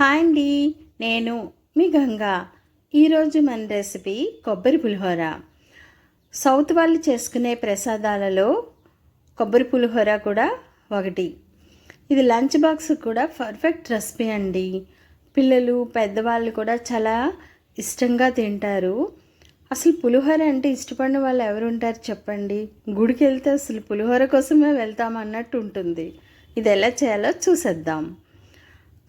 Hi అండి నేను మీ గంగా. ఈరోజు మన రెసిపీ కొబ్బరి పులిహోర. సౌత్ వాళ్ళు చేసుకునే ప్రసాదాలలో కొబ్బరి పులిహోర కూడా ఒకటి. ఇది లంచ్ బాక్స్ కూడా పర్ఫెక్ట్ రెసిపీ అండి. పిల్లలు పెద్దవాళ్ళు కూడా చాలా ఇష్టంగా తింటారు. అసలు పులిహోర అంటే ఇష్టపడిన వాళ్ళు ఎవరు ఉంటారు చెప్పండి? గుడికి వెళ్తే అసలు పులిహోర కోసమే వెళ్తామన్నట్టు ఉంటుంది. ఇది ఎలా చేయాలో చూసేద్దాం.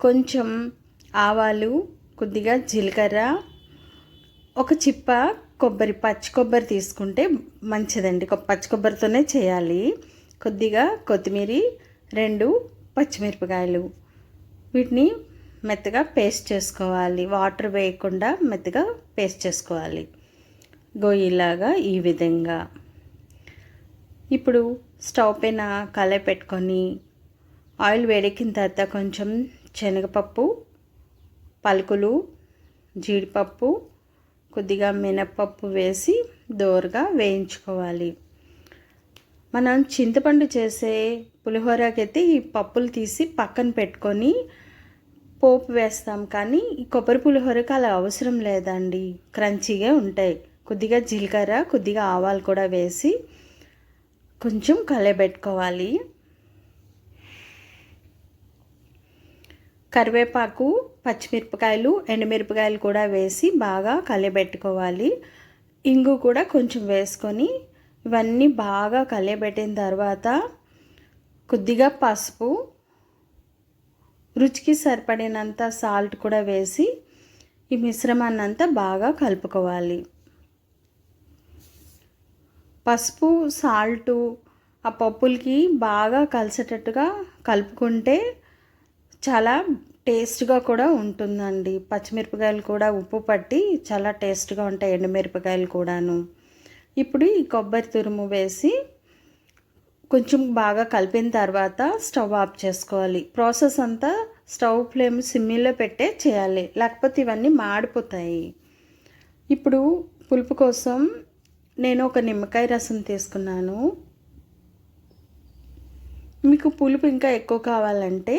కొంచెం ఆవాలు కొద్దిగా జీలకర్ర ఒక చిప్ప కొబ్బరి పచ్చి కొబ్బరి తీసుకుంటే మంచిదండి. కొ- పచ్చి కొబ్బరితోనే చేయాలి. కొద్దిగా కొత్తిమీర రెండు పచ్చిమిరపకాయలు. వీటిని మెత్తగా పేస్ట్ చేసుకోవాలి. వాటర్ వేయకుండా మెత్తగా పేస్ట్ చేసుకోవాలి. గొయ్యిలాగా ఈ విధంగా. ఇప్పుడు స్టవ్ పైన కళాయి పెట్టుకొని ఆయిల్ వేడెక్కిన తర్వాత కొంచెం శనగపప్పు పలుకులు జీడిపప్పు కొద్దిగా మినప్పప్పు వేసి దోరగా వేయించుకోవాలి. మనం చింతపండు చేసే పులిహోరకైతే ఈ పప్పులు తీసి పక్కన పెట్టుకొని పోపు వేస్తాం. కానీ ఈ కొబ్బరి పులిహోరకి అలా అవసరం లేదండి. క్రంచీగా ఉంటాయి. కొద్దిగా జీలకర్ర కొద్దిగా ఆవాలు కూడా వేసి కొంచెం కలయబెట్టుకోవాలి కరివేపాకు పచ్చిమిరపకాయలు ఎండుమిరపకాయలు కూడా వేసి బాగా కలియబెట్టుకోవాలి. ఇంగు కూడా కొంచెం వేసుకొని ఇవన్నీ బాగా కలియబెట్టిన తర్వాత కొద్దిగా పసుపు రుచికి సరిపడినంత సాల్ట్ కూడా వేసి ఈ మిశ్రమాన్ని అంతా బాగా కలుపుకోవాలి. పసుపు సాల్టు ఆ పప్పులకి బాగా కలిసేటట్టుగా కలుపుకుంటే చాలా టేస్ట్గా కూడా ఉంటుందండి. పచ్చిమిరపకాయలు కూడా ఉప్పు పట్టి చాలా టేస్ట్గా ఉంటాయి ఎండుమిరపకాయలు కూడాను. ఇప్పుడు ఈ కొబ్బరి తురుము వేసి కొంచెం బాగా కలిపిన తర్వాత స్టవ్ ఆఫ్ చేసుకోవాలి. ప్రాసెస్ అంతా స్టవ్ ఫ్లేమ్ సిమ్మిలో పెట్టే చేయాలి. లేకపోతే ఇవన్నీ మాడిపోతాయి. ఇప్పుడు పులుపు కోసం నేను ఒక నిమ్మకాయ రసం తీసుకున్నాను. మీకు పులుపు ఇంకా ఎక్కువ కావాలంటే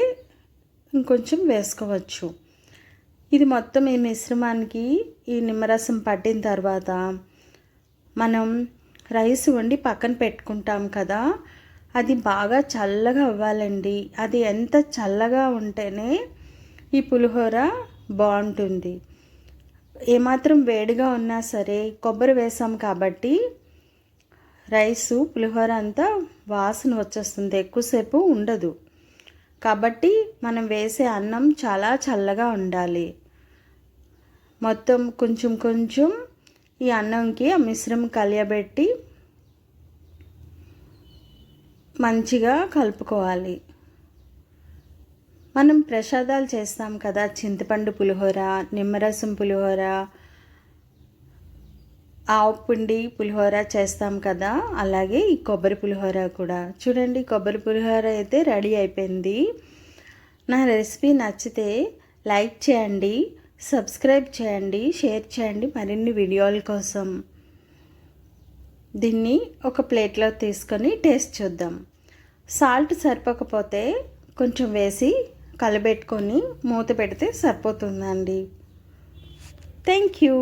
ఇంకొంచెం వేసుకోవచ్చు. ఇది మొత్తం ఈ మిశ్రమానికి ఈ నిమ్మరసం పట్టిన తర్వాత మనం రైస్ వండి పక్కన పెట్టుకుంటాం కదా అది బాగా చల్లగా అవ్వాలండి. అది ఎంత చల్లగా ఉంటేనే ఈ పులిహోర బాగుంటుంది. ఏమాత్రం వేడిగా ఉన్నా సరే కొబ్బరి వేసాం కాబట్టి రైసు పులిహోర అంతా వాసన వచ్చేస్తుంది. ఎక్కువసేపు ఉండదు. కాబట్టి మనం వేసే అన్నం చాలా చల్లగా ఉండాలి. మొత్తం కొంచెం కొంచెం ఈ అన్నంకి ఆ మిశ్రమం కలియబెట్టి మంచిగా కలుపుకోవాలి. మనం ప్రసాదాలు చేస్తాం కదా చింతపండు పులిహోర నిమ్మరసం పులిహోర ఆవు పిండి పులిహోర చేస్తాం కదా అలాగే ఈ కొబ్బరి పులిహోర కూడా. చూడండి కొబ్బరి పులిహోర అయితే రెడీ అయిపోయింది. నా రెసిపీ నచ్చితే లైక్ చేయండి సబ్స్క్రైబ్ చేయండి షేర్ చేయండి మరిన్ని వీడియోల కోసం. దీన్ని ఒక ప్లేట్లో తీసుకొని టేస్ట్ చూద్దాం. సాల్ట్ సరిపోకపోతే కొంచెం వేసి కలబెట్టుకొని మూత పెడితే సరిపోతుందండి. Thank you.